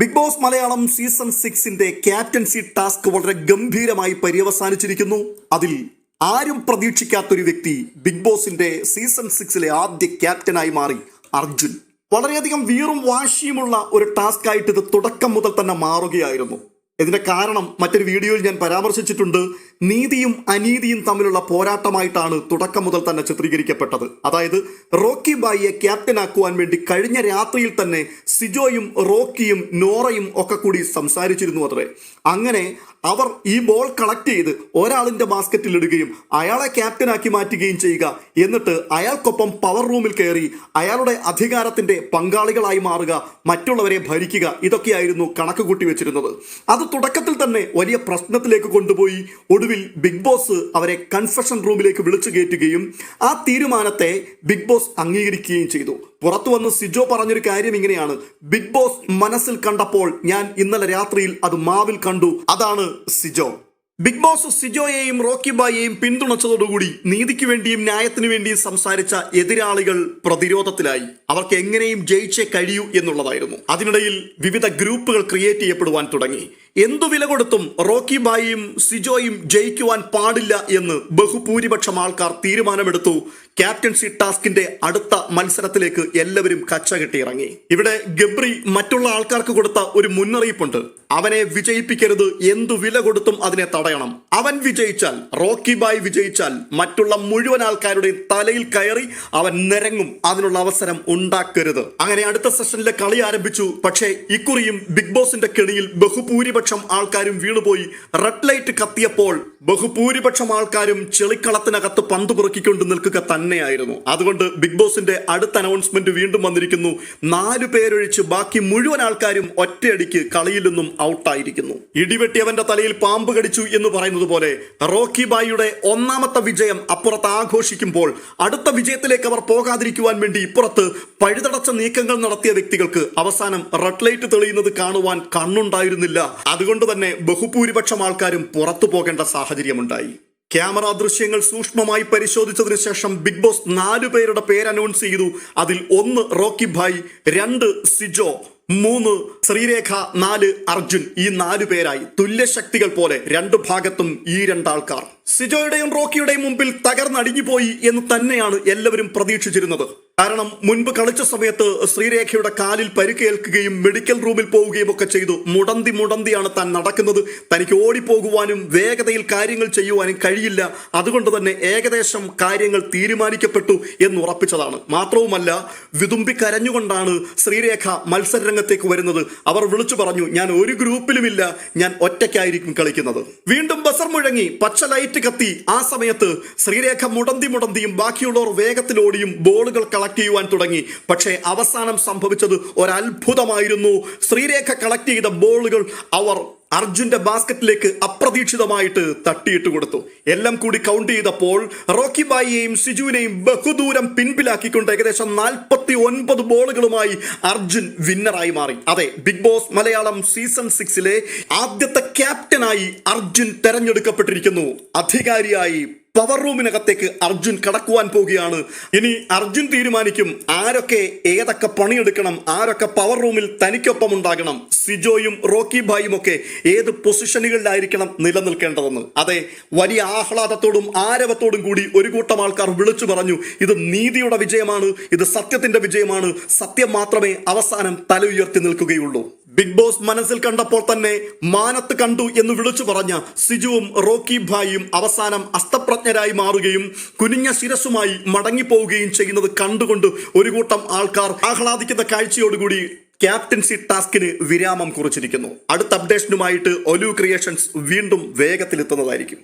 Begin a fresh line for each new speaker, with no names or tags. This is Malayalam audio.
ബിഗ് ബോസ് മലയാളം സീസൺ സിക്സിന്റെ ക്യാപ്റ്റൻസി ടാസ്ക് വളരെ ഗംഭീരമായി പര്യവസാനിച്ചിരിക്കുന്നു. അതിൽ ആരും പ്രതീക്ഷിക്കാത്തൊരു വ്യക്തി ബിഗ് ബോസിന്റെ സീസൺ സിക്സിലെ ആദ്യ ക്യാപ്റ്റനായി മാറി അർജുൻ. വളരെയധികം വീറും വാശിയുമുള്ള ഒരു ടാസ്ക് ആയിട്ട് ഇത് തുടക്കം മുതൽ തന്നെ മാറുകയായിരുന്നു. ഇതിന്റെ കാരണം മറ്റൊരു വീഡിയോയിൽ ഞാൻ പരാമർശിച്ചിട്ടുണ്ട്. നീതിയും അനീതിയും തമ്മിലുള്ള പോരാട്ടമായിട്ടാണ് തുടക്കം മുതൽ തന്നെ ചിത്രീകരിക്കപ്പെട്ടത്. അതായത് റോക്കി ബായിയെ ക്യാപ്റ്റനാക്കുവാൻ വേണ്ടി കഴിഞ്ഞ രാത്രിയിൽ തന്നെ സിജോയും റോക്കിയും നോറയും ഒക്കെ കൂടി സംസാരിച്ചിരുന്നു അത്രേ. അങ്ങനെ അവർ ഈ ബോൾ കളക്ട് ചെയ്ത് ഒരാളിന്റെ ബാസ്ക്കറ്റിൽ ഇടുകയും അയാളെ ക്യാപ്റ്റനാക്കി മാറ്റുകയും ചെയ്യുക എന്നിട്ട് അയാൾക്കൊപ്പം പവർ റൂമിൽ കയറി അയാളുടെ അധികാരത്തിന്റെ പങ്കാളികളായി മാറുക മറ്റുള്ളവരെ ഭരിക്കുക ഇതൊക്കെയായിരുന്നു കണക്ക് കൂട്ടി വെച്ചിരുന്നത്. അത് തുടക്കത്തിൽ തന്നെ വലിയ പ്രശ്നത്തിലേക്ക് കൊണ്ടുപോയി ഒടുവിൽ ബിഗ് ബോസ് അവരെ കൺഫഷൻ റൂമിലേക്ക് വിളിച്ചു കയറ്റുകയും ആ തീരുമാനത്തെ ബിഗ് ബോസ് അംഗീകരിക്കുകയും ചെയ്തു. പുറത്തു വന്ന് സിജോ പറഞ്ഞൊരു കാര്യം ഇങ്ങനെയാണ്. ബിഗ് ബോസ് മനസ്സിൽ കണ്ടപ്പോൾ ഞാൻ ഇന്നലെ രാത്രിയിൽ അത് മാവിൽ കണ്ടു. അതാണ് സിജോ. ബിഗ് ബോസ് സിജോയെയും റോക്കി ബായിയെയും പിന്തുണച്ചതോടുകൂടി നീതിക്ക് വേണ്ടിയും ന്യായത്തിനു വേണ്ടിയും സംസാരിച്ച എതിരാളികൾ പ്രതിരോധത്തിലായി. അവർക്ക് എങ്ങനെയും ജയിച്ചേ കഴിയൂ എന്നുള്ളതായിരുന്നു. അതിനിടയിൽ വിവിധ ഗ്രൂപ്പുകൾ ക്രിയേറ്റ് ചെയ്യപ്പെടുവാൻ തുടങ്ങി. എന്തു വില കൊടുത്തും റോക്കി ബായിയും സിജോയും ജയിക്കുവാൻ പാടില്ല എന്ന് ബഹുഭൂരിപക്ഷം ആൾക്കാർ തീരുമാനമെടുത്തു. ക്യാപ്റ്റൻസി ടാസ്കിന്റെ അടുത്ത മത്സരത്തിലേക്ക് എല്ലാവരും കച്ച കെട്ടിയിറങ്ങി ഇവിടെ ഗബ്രി മറ്റുള്ള ആൾക്കാർക്ക് കൊടുത്ത ഒരു മുന്നറിയിപ്പുണ്ട്. അവനെ വിജയിപ്പിക്കരുത് എന്തു വില കൊടുത്തും അതിനെ തടയണം. അവൻ വിജയിച്ചാൽ റോക്കി ബായ് വിജയിച്ചാൽ മറ്റുള്ള മുഴുവൻ ആൾക്കാരുടെയും തലയിൽ കയറി അവൻ നിരങ്ങും. അതിനുള്ള അവസരം ഉണ്ടാക്കരുത്. അങ്ങനെ അടുത്ത സെഷനിലെ കളി ആരംഭിച്ചു. പക്ഷേ ഇക്കുറിയും ബിഗ് ബോസിന്റെ കെണിയിൽ ബഹുഭൂരിപക്ഷം ആൾക്കാരും വീണുപോയി. റെഡ് ലൈറ്റ് കത്തിയപ്പോൾ ബഹുഭൂരിപക്ഷം ആൾക്കാരും ചെളിക്കളത്തിനകത്ത് പന്ത് പുറക്കിക്കൊണ്ട് നിൽക്കുക തന്നെയായിരുന്നു. അതുകൊണ്ട് ബിഗ് ബോസിന്റെ അടുത്ത അനൗൺസ്മെന്റ് വീണ്ടും വന്നിരിക്കുന്നു. നാലു പേരൊഴിച്ച് ബാക്കി മുഴുവൻ ആൾക്കാരും ഒറ്റയടിക്ക് കളിയിൽ നിന്നും ഔട്ടായിരിക്കുന്നു ഇടിവെട്ടിയവന്റെ തലയിൽ പാമ്പ് കടിച്ചു എന്ന് പറയുന്നത് പോലെ റോക്കി ബായിയുടെ ഒന്നാമത്തെ വിജയം അപ്പുറത്ത് ആഘോഷിക്കുമ്പോൾ അടുത്ത വിജയത്തിലേക്ക് അവർ പോകാതിരിക്കുവാൻ വേണ്ടി ഇപ്പുറത്ത് പഴുതടച്ച നീക്കങ്ങൾ നടത്തിയ വ്യക്തികൾക്ക് അവസാനം റെഡ് ലൈറ്റ് തെളിയുന്നത് കാണുവാൻ കണ്ണുണ്ടായിരുന്നില്ല. അതുകൊണ്ട് തന്നെ ബഹുഭൂരിപക്ഷം ആൾക്കാരും പുറത്തു പോകേണ്ട സാഹചര്യമുണ്ടായി. ക്യാമറ ദൃശ്യങ്ങൾ സൂക്ഷ്മമായി പരിശോധിച്ചതിനു ശേഷം ബിഗ് ബോസ് നാലു പേരുടെ പേര് അനൗൺസ് ചെയ്തു. അതിൽ ഒന്ന് റോക്കി ഭായ് രണ്ട് സിജോ മൂന്ന് ശ്രീരേഖ നാല് അർജുൻ ഈ നാലു പേരായി തുല്യ ശക്തികൾ പോലെ രണ്ടു ഭാഗത്തും ഈ രണ്ടാൾക്കാർ. സിജോയുടെയും റോക്കിയുടെയും മുമ്പിൽ തകർന്നടിഞ്ഞു പോയി എന്ന് തന്നെയാണ് എല്ലാവരും പ്രതീക്ഷിച്ചിരുന്നത്. കാരണം മുൻപ് കളിച്ച സമയത്ത് ശ്രീരേഖയുടെ കാലിൽ പരിക്കേൽക്കുകയും മെഡിക്കൽ റൂമിൽ പോവുകയും ഒക്കെ ചെയ്തു. മുടന്തി മുടന്തിയാണ് താൻ നടക്കുന്നത്. തനിക്ക് ഓടിപ്പോകുവാനും വേഗതയിൽ കാര്യങ്ങൾ ചെയ്യുവാനും കഴിയില്ല. അതുകൊണ്ട് തന്നെ ഏകദേശം കാര്യങ്ങൾ തീരുമാനിക്കപ്പെട്ടു എന്ന് ഉറപ്പിച്ചതാണ്. മാത്രവുമല്ല വിതുമ്പി കരഞ്ഞുകൊണ്ടാണ് ശ്രീരേഖ മത്സരരംഗത്തേക്ക് വരുന്നത്. അവർ വിളിച്ചു പറഞ്ഞു ഞാൻ ഒരു ഗ്രൂപ്പിലുമില്ല ഞാൻ ഒറ്റയ്ക്കായിരിക്കും കളിക്കുന്നത്. വീണ്ടും ബസർ മുഴങ്ങി പച്ച ലൈറ്റ് കത്തി. ആ സമയത്ത് ശ്രീരേഖ മുടന്തി മുടന്തിയും ബാക്കിയുള്ളവർ വേഗത്തിലോടിയും ബോളുകൾ കളക്ട് ചെയ്യുവാൻ തുടങ്ങി. പക്ഷേ അവസാനം സംഭവിച്ചത് ഒരത്ഭുതമായിരുന്നു. ശ്രീരേഖ കളക്ട് ചെയ്ത ബോളുകൾ അവർ അർജുന്റെ ബാസ്ക്കറ്റിലേക്ക് അപ്രതീക്ഷിതമായിട്ട് തട്ടിയിട്ട് കൊടുത്തു. എല്ലാം കൂടി കൗണ്ട് ചെയ്തപ്പോൾ റോക്കി ബായിയെയും സിജുവിനെയും ബഹുദൂരം പിൻപിലാക്കിക്കൊണ്ട് ഏകദേശം നാൽപ്പത്തി ഒൻപത് ബോളുകളുമായി അർജുൻ വിന്നറായി മാറി. അതെ ബിഗ് ബോസ് മലയാളം സീസൺ സിക്സിലെ ആദ്യത്തെ ക്യാപ്റ്റനായി അർജുൻ തെരഞ്ഞെടുക്കപ്പെട്ടിരിക്കുന്നു. അധികാരിയായി പവർ റൂമിനകത്തേക്ക് അർജുൻ കടക്കുവാൻ പോവുകയാണ്. ഇനി അർജുൻ തീരുമാനിക്കും ആരൊക്കെ ഏതൊക്കെ പണിയെടുക്കണം ആരൊക്കെ പവർ റൂമിൽ തനിക്കൊപ്പം ഉണ്ടാകണം. സിജോയും റോക്കി ഭായും ഒക്കെ ഏത് പൊസിഷനുകളിലായിരിക്കണം നിലനിൽക്കേണ്ടതെന്ന്. അതെ വലിയ ആഹ്ലാദത്തോടും ആരവത്തോടും കൂടി ഒരു കൂട്ടം ആൾക്കാർ വിളിച്ചു പറഞ്ഞു ഇത് നീതിയുടെ വിജയമാണ് ഇത് സത്യത്തിന്റെ വിജയമാണ്. സത്യം മാത്രമേ അവസാനം തല ഉയർത്തി നിൽക്കുകയുള്ളൂ. ബിഗ് ബോസ് മനസ്സിൽ കണ്ടപ്പോൾ തന്നെ മാനത്ത് കണ്ടു എന്ന് വിളിച്ചു പറഞ്ഞ സിജുവും റോക്കി ഭായിയും അവസാനം അസ്തപ്രജ്ഞരായി മാറുകയും കുനിഞ്ഞ ശിരസുമായി മടങ്ങിപ്പോവുകയും ചെയ്യുന്നത് കണ്ടുകൊണ്ട് ഒരു കൂട്ടം ആൾക്കാർ ആഹ്ലാദിക്കുന്ന കാഴ്ചയോടുകൂടി ക്യാപ്റ്റൻസി ടാസ്കിന് വിരാമം കുറിച്ചിരിക്കുന്നു. അടുത്ത അപ്ഡേഷനുമായിട്ട് ഒലു ക്രിയേഷൻസ് വീണ്ടും വേഗത്തിലെത്തുന്നതായിരിക്കും.